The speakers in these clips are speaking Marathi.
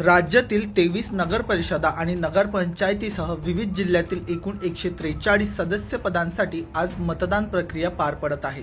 राज्यातील तेवीस नगरपरिषदा आणि नगरपंचायतीसह विविध जिल्ह्यातील एकूण एकशे त्रेचाळीस सदस्य पदांसाठी आज मतदान प्रक्रिया पार पडत आहे.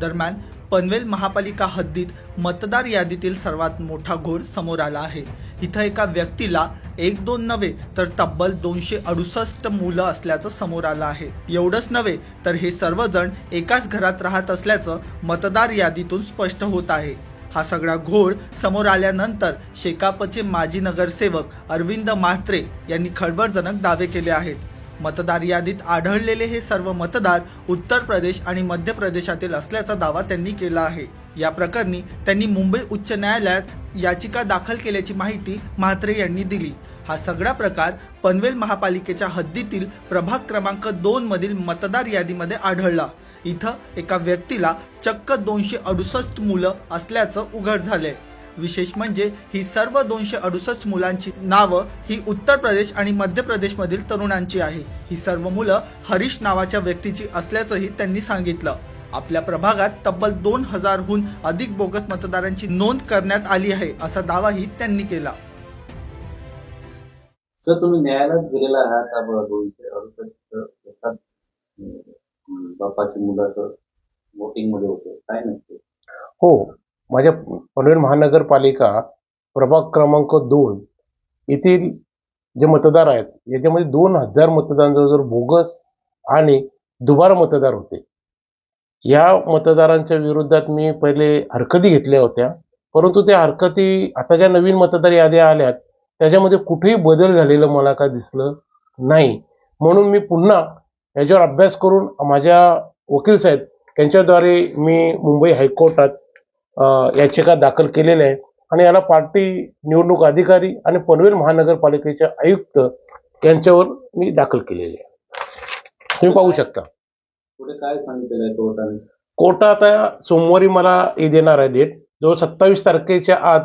दरम्यान पनवेल महापालिका हद्दीत मतदार यादीतील सर्वात मोठा घोर समोर आला आहे. इथं एका व्यक्तीला एक दोन नव्हे तर तब्बल दोनशे अडुसष्ट मुलं असल्याचं समोर आलं आहे. एवढंच नव्हे तर हे सर्वजण एकाच घरात राहत असल्याचं मतदार यादीतून स्पष्ट होत आहे. हा सगळा घोळ समोर आल्यानंतर शेकापचे माजी नगरसेवक अरविंद म्हात्रे यांनी खळबळजनक दावे केले आहेत. मतदार यादीत आढळलेले हे सर्व मतदार उत्तर प्रदेश आणि मध्य प्रदेशातील असल्याचा दावा त्यांनी केला आहे. या प्रकरणी त्यांनी मुंबई उच्च न्यायालयात याचिका दाखल केल्याची माहिती म्हात्रे यांनी दिली. हा सगळा प्रकार पनवेल महापालिकेच्या हद्दीतील प्रभाग क्रमांक दोन मधील मतदार यादीमध्ये आढळला. इथं एका व्यक्तीला चक्क दोनशे अडुसष्ट मुलं असल्याचं उघड झालंय. विशेष म्हणजे ही सर्व दोनशे अडुसष्ट मुलांची नावं ही उत्तर प्रदेश आणि मध्य प्रदेशमधील तरुणांची आहे. ही सर्व मुलं हरीश नावाच्या व्यक्तीची असल्याचंही त्यांनी सांगितलं. आपल्या प्रभागात तब्बल दोन हजारहून अधिक बोगस मतदारांची नोंद करण्यात आली आहे असा दावाही त्यांनी केला. सर तुम्ही न्यायालयात गेलेला आहात का बरं दोनशे अडुसष्ट एकाच अं, बापाची मुलं असं वोटिंगमध्ये होते. काय नसते. हो माझ्या पनवेल महानगरपालिका प्रभाग क्रमांक दोन येथील जे मतदार आहेत याच्यामध्ये दोन हजार मतदारांजवळ बोगस आणि दुबार मतदार होते या मतदारांच्या विरोधात मी पहिले हरकती घेतल्या होत्या परंतु त्या हरकती आता ज्या नवीन मतदार याद्या आल्यात त्याच्यामध्ये कुठेही बदल झालेलं मला काय दिसलं नाही. म्हणून मी पुन्हा याच्यावर अभ्यास करून माझ्या वकील साहेब यांच्याद्वारे मी मुंबई हायकोर्टात याचिका दाखल केलेल्या आहे. आणि याला पार्टी निवडणूक अधिकारी आणि पनवेल महानगरपालिकेचे आयुक्त यांच्यावर मी दाखल केलेले आहे. तुम्ही पाहू शकता. पुढे काय सांगितलेलं आहे कोर्टाने? कोर्ट आता सोमवारी मला हे देणार आहे डेट. जवळ सत्तावीस तारखेच्या आत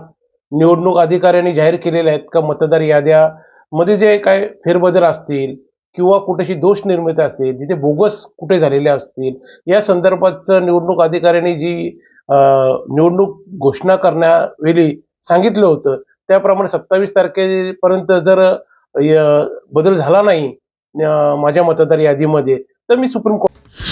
निवडणूक अधिकाऱ्यांनी जाहीर केलेले आहेत का मतदार याद्या मध्ये जे काय फेरबदल असतील किंवा कुठेशी दोष निर्मिती असेल जिथे बोगस कुठे झालेले असतील या संदर्भातचं निवडणूक अधिकाऱ्यांनी जी निवडणूक घोषणा करण्यावेळी सांगितलं होतं त्याप्रमाणे सत्तावीस तारखेपर्यंत जर बदल झाला नाही माझ्या मतदार यादीमध्ये तर मी सुप्रीम कोर्ट